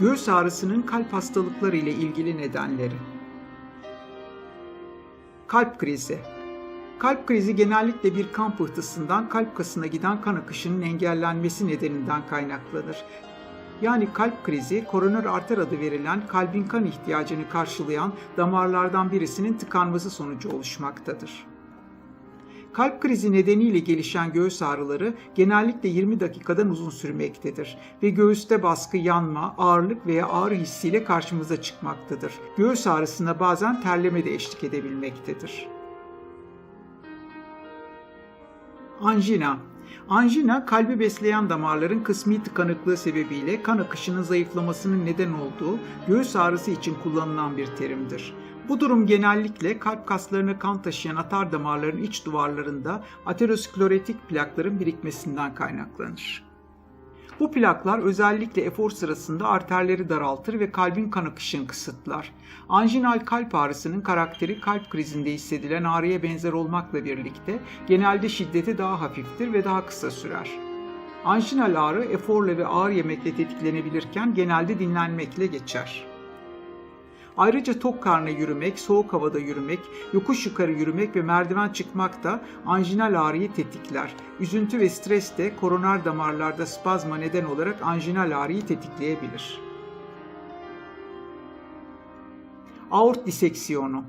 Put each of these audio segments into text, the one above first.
Göğüs ağrısının kalp hastalıkları ile ilgili nedenleri. Kalp krizi. Kalp krizi genellikle bir kan pıhtısından kalp kasına giden kan akışının engellenmesi nedeninden kaynaklanır. Yani kalp krizi, koroner arter adı verilen kalbin kan ihtiyacını karşılayan damarlardan birisinin tıkanması sonucu oluşmaktadır. Kalp krizi nedeniyle gelişen göğüs ağrıları genellikle 20 dakikadan uzun sürmektedir ve göğüste baskı, yanma, ağırlık veya ağrı hissiyle karşımıza çıkmaktadır. Göğüs ağrısına bazen terleme de eşlik edebilmektedir. Anjina Anjina, kalbi besleyen damarların kısmi tıkanıklığı sebebiyle kan akışının zayıflamasının neden olduğu göğüs ağrısı için kullanılan bir terimdir. Bu durum genellikle kalp kaslarına kan taşıyan atar damarların iç duvarlarında aterosklerotik plakların birikmesinden kaynaklanır. Bu plaklar özellikle efor sırasında arterleri daraltır ve kalbin kan akışını kısıtlar. Anjinal kalp ağrısının karakteri kalp krizinde hissedilen ağrıya benzer olmakla birlikte genelde şiddeti daha hafiftir ve daha kısa sürer. Anjinal ağrı eforla ve ağır yemekle tetiklenebilirken genelde dinlenmekle geçer. Ayrıca tok karnına yürümek, soğuk havada yürümek, yokuş yukarı yürümek ve merdiven çıkmak da anjinal ağrıyı tetikler. Üzüntü ve stres de koroner damarlarda spazma neden olarak anjinal ağrıyı tetikleyebilir. Aort diseksiyonu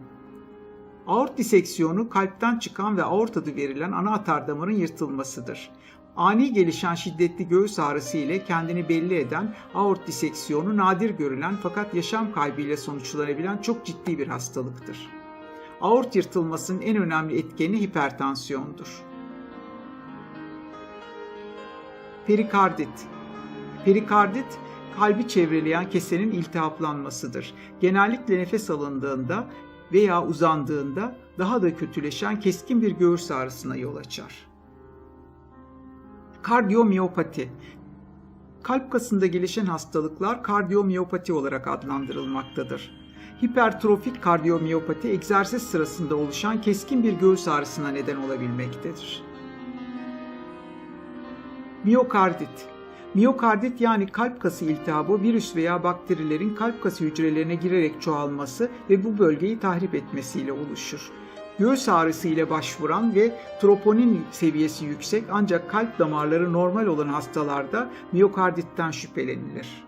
Aort diseksiyonu kalpten çıkan ve aort adı verilen ana atar damarın yırtılmasıdır. Ani gelişen şiddetli göğüs ağrısı ile kendini belli eden aort diseksiyonu nadir görülen fakat yaşam kaybıyla sonuçlanabilen çok ciddi bir hastalıktır. Aort yırtılmasının en önemli etkeni hipertansiyondur. Perikardit Perikardit, kalbi çevreleyen kesenin iltihaplanmasıdır. Genellikle nefes alındığında veya uzandığında daha da kötüleşen keskin bir göğüs ağrısına yol açar. Kardiyomiyopati Kalp kasında gelişen hastalıklar kardiyomiyopati olarak adlandırılmaktadır. Hipertrofik kardiyomiyopati egzersiz sırasında oluşan keskin bir göğüs ağrısına neden olabilmektedir. Miyokardit Miyokardit yani kalp kası iltihabı virüs veya bakterilerin kalp kası hücrelerine girerek çoğalması ve bu bölgeyi tahrip etmesiyle oluşur. Göğüs ağrısı ile başvuran ve troponin seviyesi yüksek ancak kalp damarları normal olan hastalarda miyokarditten şüphelenilir.